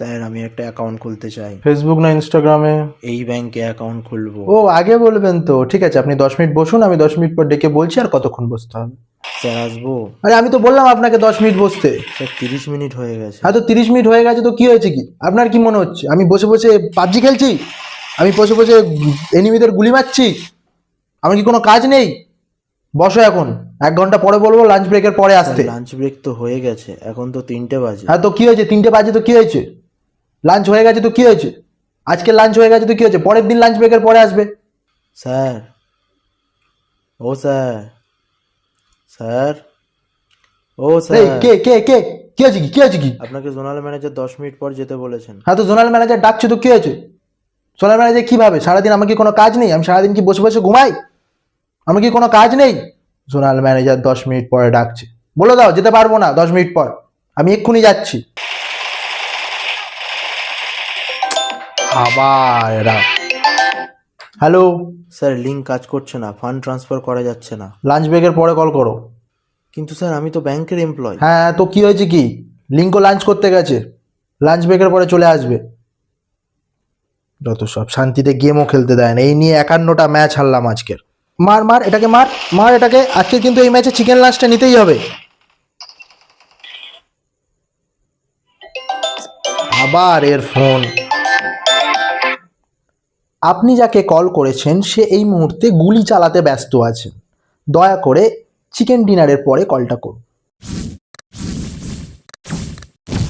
Sir আমি একটা account খুলতে চাই। ফেসবুক না ইনস্টাগ্রামে এই ব্যাংকে অ্যাকাউন্ট খুলবো। ও আগে বলবেন তো। ঠিক আছে আপনি দশ মিনিট বসুন আমি দশ মিনিট পর ডেকে বলছি আর কতক্ষণ বসতে হবে। স্যার আসব? আরে আমি তো বললাম আপনাকে দশ মিনিট বসতে। স্যার তিরিশ মিনিট হয়ে গেছে। হ্যাঁ তো তিরিশ মিনিট হয়ে গেছে তো কি হয়েছে কি? আপনার কি মনে হচ্ছে? আমি বসে বসে পাবজি খেলছি? আমি বসে বসে এনিমিদের গুলি মারছি? আমার কি কোনো কাজ নেই? বসো এখন। এক ঘণ্টা পরে বলব লাঞ্চ ব্রেকের পরে আসতে। লাঞ্চ ব্রেক তো হয়ে গেছে এখন তো তিনটে বাজে। হ্যাঁ তো কি হয়েছে? তিনটে বাজে তো কি হয়েছে? লাঞ্চ হয়ে গেছে তো কি হয়েছে? আজকে লাঞ্চ হয়ে গেছে তো কি হয়েছে? পরের দিন লাঞ্চ ব্রেকের পরে আসবে। স্যার ও স্যার স্যার ও স্যার কে কে কে? কি হয়েছে কি? কি হয়েছে কি? আপনাকে জোনাল ম্যানেজার দশ মিনিট পর যেতে বলেছেন। হ্যাঁ তো জোনাল ম্যানেজার ডাকছে তো কি হয়েছে? জোনাল ম্যানেজার কীভাবে সারাদিন আমার কি কোনো কাজ নেই? আমি সারাদিন কি বসে বসে ঘুমাই? আমার কি কোনো কাজ নেই? জোনাল ম্যানেজার দশ মিনিট পরে ডাকছে। বলে দাও যেতে পারব না দশ মিনিট পর। আমি এক্ষুনি যাচ্ছি। আবার এরা হ্যালো স্যার লিঙ্ক কাজ করছে না ফান্ড ট্রান্সফার করা যাচ্ছে না। লাঞ্চ ব্রেকের পরে কল করো। কিন্তু স্যার আমি তো ব্যাংকের এমপ্লয় হ্যাঁ তো কি হয়েছে কি? লিঙ্কও লাঞ্চ করতে গেছে। লাঞ্চ ব্রেকের পরে চলে আসবে। যত সব শান্তিতে গেমও খেলতে দেয় না। এই নিয়ে একান্নটা ম্যাচ হারলাম আজকের। মার মার এটাকে মার মার এটাকে। আজকে কিন্তু এই ম্যাচে চিকেন লাঞ্চটা নিতেই হবে। আবার এর ফোন আপনি যাকে কল করেছেন, সে এই মুহূর্তে গুলি চালাতে ব্যস্ত আছে। দয়া করে চিকেন ডিনারের পরে কলটা করুন।